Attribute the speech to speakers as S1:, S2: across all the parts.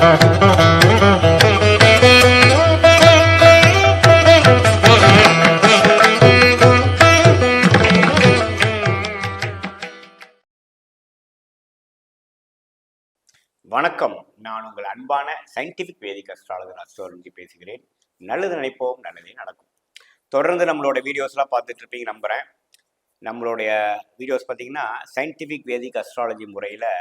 S1: வணக்கம். நான் உங்கள் அன்பான சயின்டிபிக் வேதிக் அஸ்ட்ராலஜர் அஸ்ட்ரோலஜி பேசுகிறேன். நல்லது நினைப்போம் நல்லதே நடக்கும். தொடர்ந்து நம்மளோட வீடியோஸ்லாம் பார்த்துட்டு இருப்பீங்க நம்புகிறேன் நம்மளுடைய வீடியோஸ் பார்த்தீங்கன்னா சயின்டிஃபிக் வேதிக் அஸ்ட்ராலஜி முறையில்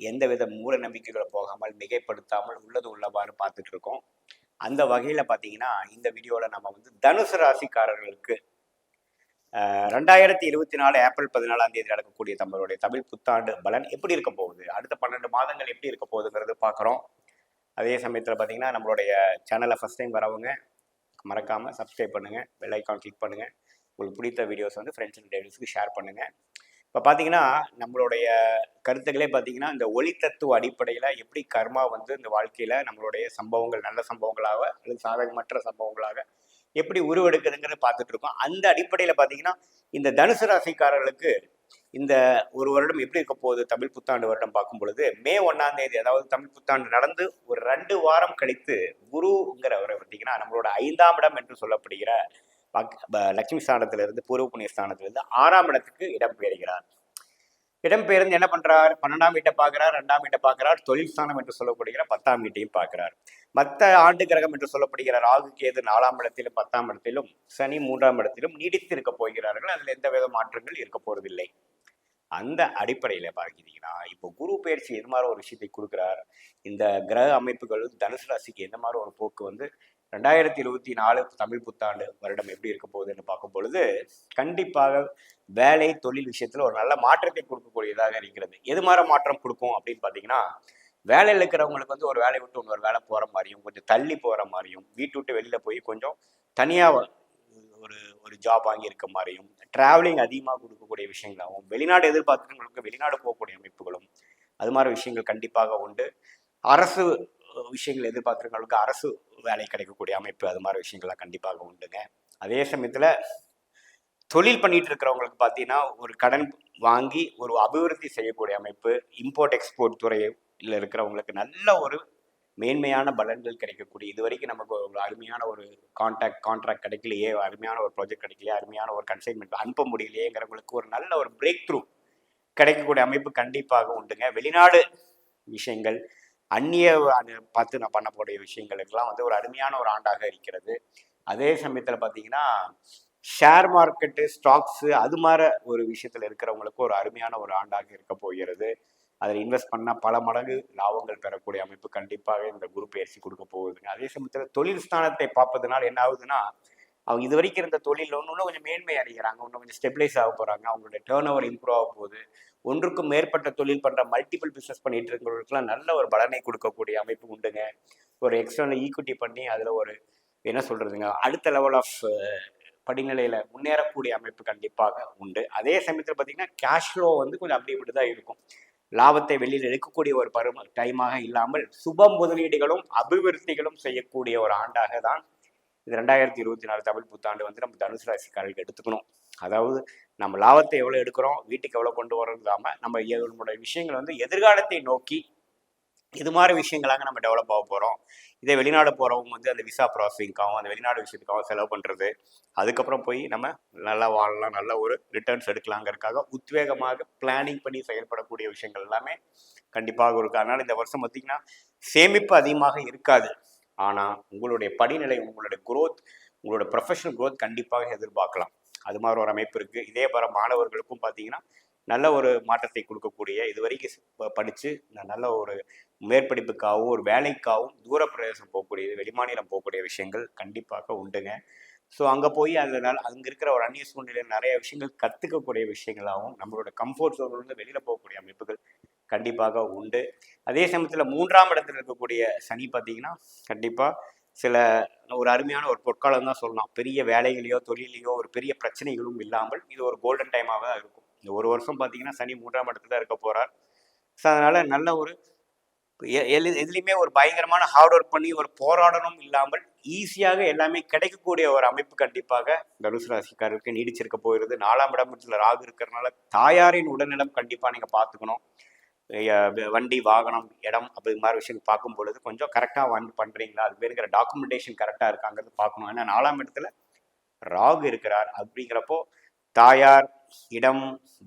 S1: எந்தவித மூட நம்பிக்கைகளை போகாமல் மிகைப்படுத்தாமல் உள்ளது உள்ளவாறு பார்த்துட்டு இருக்கோம் அந்த வகையில் பார்த்தீங்கன்னா இந்த வீடியோவில் நம்ம வந்து தனுசு ராசிக்காரர்களுக்கு ரெண்டாயிரத்தி இருபத்தி நாலு ஏப்ரல் பதினாலாம் தேதி நடக்கக்கூடிய நம்மளுடைய தமிழ் புத்தாண்டு பலன் எப்படி இருக்க போகுது? அடுத்த பன்னெண்டு மாதங்கள் எப்படி இருக்க போகுதுங்கிறது பார்க்குறோம். அதே சமயத்தில் பார்த்தீங்கன்னா நம்மளுடைய சேனலை ஃபஸ்ட் டைம் வரவங்க மறக்காமல் சப்ஸ்கிரைப் பண்ணுங்கள் பெல் ஐக்கான் கிளிக் பண்ணுங்கள் உங்களுக்கு பிடித்த வீடியோஸ் வந்து ஃப்ரெண்ட்ஸ் அண்ட் ரிலேட்டிவ்ஸ்க்கு ஷேர் பண்ணுங்கள் இப்போ பார்த்தீங்கன்னா நம்மளுடைய கருத்துக்களே பார்த்தீங்கன்னா இந்த ஒளி தத்துவ அடிப்படையில் எப்படி கர்மா வந்து இந்த வாழ்க்கையில் நம்மளுடைய சம்பவங்கள் நல்ல சம்பவங்களாக அல்லது சாதகமற்ற சம்பவங்களாக எப்படி உருவெடுக்குதுங்கிறத பார்த்துட்டு இருக்கோம். அந்த அடிப்படையில் பார்த்தீங்கன்னா இந்த தனுசு ராசிக்காரர்களுக்கு இந்த ஒரு வருடம் எப்படி இருக்க போகுது? தமிழ் புத்தாண்டு வருடம் பார்க்கும் பொழுது மே ஒன்னாம் தேதி அதாவது தமிழ் புத்தாண்டு நடந்து ஒரு ரெண்டு வாரம் கழித்து குருங்கிறவரை பார்த்தீங்கன்னா நம்மளோட ஐந்தாம் இடம் என்று சொல்லப்படுகிற பக்- லட்சுமி ஸ்தானத்திலிருந்து பூர்வ புண்ணிய ஸ்தானத்திலிருந்து ஆறாம் இடத்துக்கு இடம் பெறுகிறார் இடம்பெயர்ந்து என்ன பண்றார்? பன்னெண்டாம் வீட்டை பார்க்கிறார் ரெண்டாம் வீட்டை பார்க்கிறார் தொழில் ஸ்தானம் என்று சொல்லப்படுகிற பத்தாம் வீட்டையும் பார்க்கிறார். மற்ற ஆண்டு கிரகம் என்று சொல்லப்படுகிற ராகு கேது நாலாம் இடத்திலும் பத்தாம் இடத்திலும் சனி மூன்றாம் இடத்திலும் நீடித்து இருக்க போகிறார்கள். அதில் எந்த வித மாற்றங்கள் இருக்க போறதில்லை. அந்த அடிப்படையில் பார்க்கிறீங்கன்னா இப்போ குரு பயிற்சி எது மாதிரி ஒரு விஷயத்தை கொடுக்குறார்? இந்த கிரக அமைப்புகள் தனுசு ராசிக்கு எந்த மாதிரி ஒரு போக்கு வந்து ரெண்டாயிரத்தி இருபத்தி நாலு தமிழ் புத்தாண்டு வருடம் எப்படி இருக்க போகுதுன்னு பார்க்கும் பொழுது கண்டிப்பாக வேலை தொழில் விஷயத்தில் ஒரு நல்ல மாற்றத்தை கொடுக்கக்கூடியதாக இருக்கிறது. எது மாதிரி மாற்றம் கொடுக்கும் அப்படின்னு பார்த்தீங்கன்னா வேலையில் இருக்கிறவங்களுக்கு வந்து ஒரு வேலையை விட்டு இன்னொரு வேலை போகிற மாதிரியும் கொஞ்சம் தள்ளி போகிற மாதிரியும் வீட்டு விட்டு வெளியில் போய் கொஞ்சம் தனியாக ஒரு ஒரு ஜாப் வாங்கி இருக்க மாதிரியும் டிராவலிங் அதிகமாக கொடுக்கக்கூடிய விஷயங்களாகவும் வெளிநாடு எதிர்பார்க்குறவங்களுக்கு வெளிநாடு போகக்கூடிய அமைப்புகளும் அது மாதிரி விஷயங்கள் கண்டிப்பாக உண்டு. அரசு விஷயங்கள் எதிர்பார்க்குறவங்களுக்கு அரசு வேலை கிடைக்கக்கூடிய அமைப்பு அது மாதிரி விஷயங்கள்லாம் கண்டிப்பாக உண்டுங்க. அதே சமயத்தில் தொழில் பண்ணிட்டு இருக்கிறவங்களுக்கு பார்த்தீங்கன்னா ஒரு கடன் வாங்கி ஒரு அபிவிருத்தி செய்யக்கூடிய அமைப்பு இம்போர்ட் எக்ஸ்போர்ட் துறையில் இருக்கிறவங்களுக்கு நல்ல ஒரு மேன்மையான பலன்கள் கிடைக்கக்கூடிய இது வரைக்கும் நமக்கு ஒரு அருமையான ஒரு கான்டாக்ட் கான்ட்ராக்ட் கிடைக்கலையே அருமையான ஒரு ப்ராஜெக்ட் கிடைக்கலையே அருமையான ஒரு கன்சைன்மெண்ட் அனுப்ப முடியலையேங்கிறவங்களுக்கு ஒரு நல்ல ஒரு பிரேக் த்ரூ கிடைக்கக்கூடிய அமைப்பு கண்டிப்பாக உண்டுங்க. வெளிநாடு விஷயங்கள் அந்நிய பார்த்து நான் பண்ணக்கூடிய விஷயங்களுக்கெல்லாம் வந்து ஒரு அருமையான ஒரு ஆண்டாக இருக்கிறது. அதே சமயத்தில் பார்த்தீங்கன்னா ஷேர் மார்க்கெட்டு ஸ்டாக்ஸு அது மாதிரி ஒரு விஷயத்தில் இருக்கிறவங்களுக்கு ஒரு அருமையான ஒரு ஆண்டாக இருக்க போகிறது. அதில் இன்வெஸ்ட் பண்ணால் பல மடங்கு லாபங்கள் பெறக்கூடிய அமைப்பு கண்டிப்பாக இந்த குரு பயிற்சி கொடுக்க போகுதுங்க. அதே சமயத்தில் தொழில் ஸ்தானத்தை பார்ப்பதுனால என்ன ஆகுதுன்னா அவங்க இது வரைக்கும் இருந்த தொழில் ஒன்று இன்னும் கொஞ்சம் மேன்மை அடைகிறாங்க. இன்னும் கொஞ்சம் ஸ்டெபிலைஸ் ஆக போகிறாங்க அவங்களோட டேர்ன் ஓவர் இம்ப்ரூவ் ஆக போகுது. ஒன்றுக்கும் மேற்பட்ட தொழில் பண்ணுற மல்டிபிள் பிஸ்னஸ் பண்ணிட்டு இருக்கிறவங்களுக்குலாம் நல்ல ஒரு பலனை கொடுக்கக்கூடிய அமைப்பு உண்டுங்க. ஒரு எக்ஸ்டர்னல் ஈக்விட்டி பண்ணி அதில் ஒரு என்ன சொல்கிறதுங்க அடுத்த லெவல் ஆஃப் படிநிலையில் முன்னேறக்கூடிய அமைப்பு கண்டிப்பாக உண்டு. அதே சமயத்தில் பார்த்தீங்கன்னா கேஷ் ஃப்ளோ வந்து கொஞ்சம் அப்படி இப்படி தான் இருக்கும். லாபத்தை வெளியில் எடுக்கக்கூடிய ஒரு பருவ டைமாக இல்லாமல் சுப முதலீடுகளும் அபிவிருத்திகளும் செய்யக்கூடிய ஒரு ஆண்டாக தான் இது ரெண்டாயிரத்தி இருபத்தி நாலு தமிழ் புத்தாண்டு வந்து நம்ம தனுசு ராசிக்காரர்களுக்கு எடுத்துக்கணும். அதாவது நம்ம லாபத்தை எவ்வளோ எடுக்கிறோம் வீட்டுக்கு எவ்வளோ கொண்டு வரோம் இல்லாமல் நம்ம எ- விஷயங்கள் வந்து எதிர்காலத்தை நோக்கி இது மாதிரி விஷயங்களாக நம்ம டெவலப் ஆக போகிறோம் இதே வெளிநாடு போகிறவங்க வந்து அந்த விசா ப்ராசஸிங்காகவும் அந்த வெளிநாடு விஷயத்துக்காகவும் செலவு பண்ணுறது அதுக்கப்புறம் போய் நம்ம நல்லா வாழலாம் நல்ல ஒரு ரிட்டர்ன்ஸ் எடுக்கலாங்கிறதுக்காக உத்வேகமாக பிளானிங் பண்ணி செயல்படக்கூடிய விஷயங்கள் எல்லாமே கண்டிப்பாக இருக்கும். அதனால் இந்த வருஷம் பார்த்தீங்கன்னா சேமிப்பு அதிகமாக இருக்காது. ஆனால் உங்களுடைய படிநிலை உங்களுடைய குரோத் உங்களோட ப்ரொஃபஷனல் குரோத் கண்டிப்பாக எதிர்பார்க்கலாம். அது மாதிரி ஒரு அமைப்பு இருக்குது இதே போல மாணவர்களுக்கும் பார்த்தீங்கன்னா நல்ல ஒரு மாற்றத்தை கொடுக்கக்கூடிய இது வரைக்கும் படித்து நல்ல ஒரு மேற்படிப்புக்காகவும் ஒரு வேலைக்காகவும் தூர பிரதேசம் போகக்கூடிய வெளிமாநிலம் போகக்கூடிய விஷயங்கள் கண்டிப்பாக உண்டுங்க. ஸோ அங்கே போய் அதனால் அங்கே இருக்கிற ஒரு அந்நிய சூழ்நிலையில் நிறைய விஷயங்கள் கற்றுக்கக்கூடிய விஷயங்களாகவும் நம்மளோட கம்ஃபர்ட் இருந்து வெளியில் போகக்கூடிய அமைப்புகள் கண்டிப்பாக உண்டு. அதே சமயத்தில் மூன்றாம் இடத்துல இருக்கக்கூடிய சனி பார்த்தீங்கன்னா கண்டிப்பாக சில ஒரு அருமையான ஒரு பொற்காலம் தான் சொல்லலாம். பெரிய வேலைகளையோ தொழிலையோ ஒரு பெரிய பிரச்சனைகளும் இல்லாமல் இது ஒரு கோல்டன் டைமாக தான் இருக்கும். இந்த ஒரு வருஷம் பார்த்தீங்கன்னா சனி மூன்றாம் இடத்துல தான் இருக்க போகிறார் ஸோ அதனால் நல்ல ஒரு எது எதுலையுமே ஒரு பயங்கரமான ஹார்ட் ஒர்க் பண்ணி ஒரு போராடணும் இல்லாமல் ஈஸியாக எல்லாமே கிடைக்கக்கூடிய ஒரு அமைப்பு கண்டிப்பாக தனுசு ராசிக்காரருக்கு நீடிச்சிருக்க போயிருது நாலாம் இடத்துல ராகு இருக்கிறதுனால தாயாரின் உடல்நலம் கண்டிப்பாக நீங்கள் பார்த்துக்கணும் வண்டி வாகனம் இடம் அப்படி இது மாதிரி விஷயங்கள் பார்க்கும் பொழுது கொஞ்சம் கரெக்டாக வந்து பண்ணுறீங்களா அது இருக்கிற டாக்குமெண்டேஷன் கரெக்டாக இருக்காங்கிறது பார்க்கணும். ஏன்னா நாலாம் இடத்துல ராகு இருக்கிறார். அப்படிங்கிறப்போ தாயார் இடம்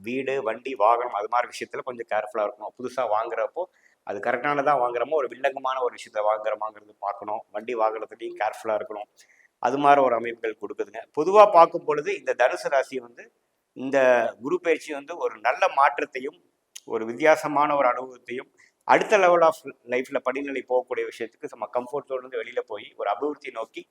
S1: வீடு வண்டி வாகனம் அது மாதிரி விஷயத்தில் கொஞ்சம் கேர்ஃபுல்லாக இருக்கணும். புதுசாக வாங்குறப்போ அது கரெக்டானதாக வாங்குறோமோ ஒரு வில்லங்கமான ஒரு விஷயத்த வாங்குறோமாங்கிறது பார்க்கணும். வண்டி வாங்குறதுலையும் கேர்ஃபுல்லாக இருக்கணும். அது மாதிரி ஒரு அமைப்புகள் கொடுக்குதுங்க. பொதுவாக பார்க்கும் பொழுது இந்த தனுசு ராசி வந்து இந்த குரு பயிற்சி வந்து ஒரு நல்ல மாற்றத்தையும் ஒரு வித்தியாசமான ஒரு அனுபவத்தையும் அடுத்த லெவல் ஆஃப் லைஃப்பில் படிநிலை போகக்கூடிய விஷயத்துக்கு நம்ம கம்ஃபர்ட்டோடு இருந்து வெளியில் போய் ஒரு அபிவிருத்தி நோக்கி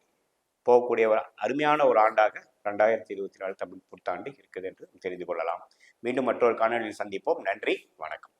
S1: போகக்கூடிய ஒரு அருமையான ஒரு ஆண்டாக ரெண்டாயிரத்தி இருபத்தி நாலு தமிழ் புத்தாண்டு இருக்குது என்று தெரிந்து கொள்ளலாம். மீண்டும் மற்றொரு காணொலியில் சந்திப்போம். நன்றி வணக்கம்.